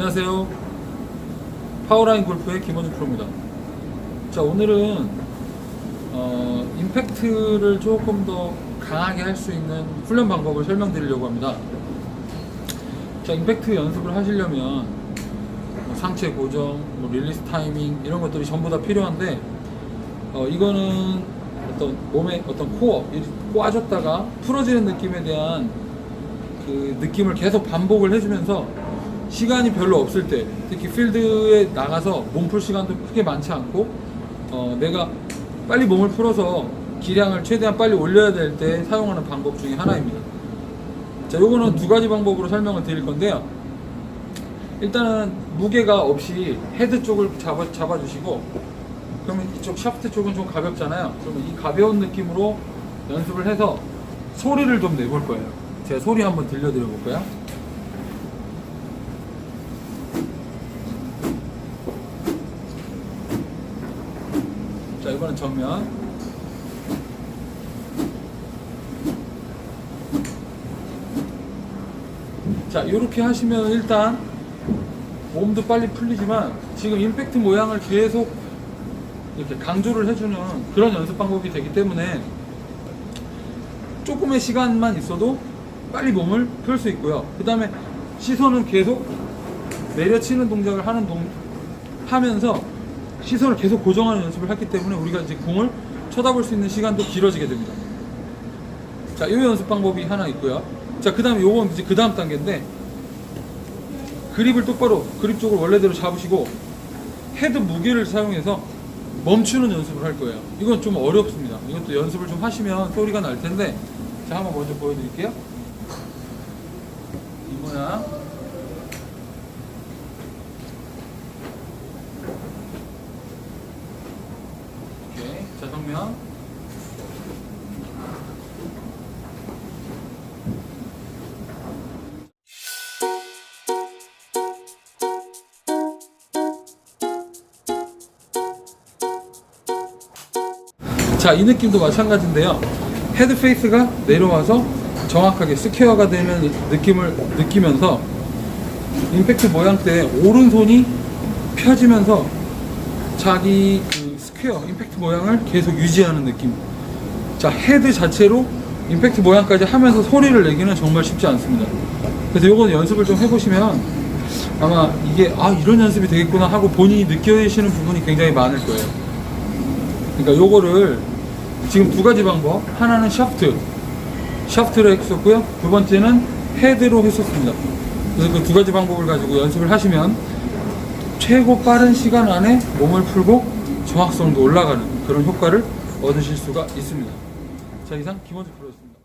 안녕하세요. 파워라인 골프의 김원준 프로입니다. 자, 오늘은 어, 임팩트를 조금 더 강하게 할 수 있는 훈련 방법을 설명드리려고 합니다. 자, 임팩트 연습을 하시려면 뭐 상체 고정, 뭐 릴리스 타이밍 이런 것들이 전부 다 필요한데 어, 이거는 어떤 몸의 어떤 코어, 이 꽈줬다가 풀어지는 느낌에 대한 그 느낌을 계속 반복을 해주면서 시간이 별로 없을 때 특히 필드에 나가서 몸 풀 시간도 크게 많지 않고 어, 내가 빨리 몸을 풀어서 기량을 최대한 빨리 올려야 될 때 사용하는 방법 중에 하나입니다. 자, 요거는 두 가지 방법으로 설명을 드릴 건데요. 일단은 무게가 없이 헤드 쪽을 잡아, 잡아주시고 그러면 이쪽 샤프트 쪽은 좀 가볍잖아요. 그러면 이 가벼운 느낌으로 연습을 해서 소리를 좀 내볼 거예요. 제가 소리 한번 들려드려 볼까요? 자, 이번엔 정면. 자, 이렇게 하시면 일단 몸도 빨리 풀리지만 지금 임팩트 모양을 계속 이렇게 강조를 해주는 그런 연습 방법이 되기 때문에 조금의 시간만 있어도 빨리 몸을 풀 수 있고요. 그 다음에 시선은 계속 내려치는 동작을 하는 동, 하면서 시선을 계속 고정하는 연습을 했기 때문에 우리가 이제 공을 쳐다볼 수 있는 시간도 길어지게 됩니다. 자, 이 연습 방법이 하나 있고요. 자, 그 다음에 요건 이제 그 다음 단계인데 그립을 똑바로 그립 쪽을 원래대로 잡으시고 헤드 무게를 사용해서 멈추는 연습을 할 거예요. 이건 좀 어렵습니다. 이것도 연습을 좀 하시면 소리가 날 텐데 자, 한번 먼저 보여드릴게요. 이 모양. 정면. 자, 이 느낌도 마찬가지인데요. 헤드 페이스가 내려와서 정확하게 스퀘어가 되는 느낌을 느끼면서 임팩트 모양 때 오른손이 펴지면서 자기 그 스퀘어 임팩트 모양을 계속 유지하는 느낌. 자, 헤드 자체로 임팩트 모양까지 하면서 소리를 내기는 정말 쉽지 않습니다. 그래서 요거는 연습을 좀 해보시면 아마 이게 아 이런 연습이 되겠구나 하고 본인이 느껴지시는 부분이 굉장히 많을 거예요. 그러니까 요거를 지금 두 가지 방법 하나는 샤프트 샤프트로 했었고요 두 번째는 헤드로 했었습니다 그래서 그 두 가지 방법을 가지고 연습을 하시면 최고 빠른 시간 안에 몸을 풀고 정확성도 올라가는 그런 효과를 얻으실 수가 있습니다. 자 이상 김원주 프로였습니다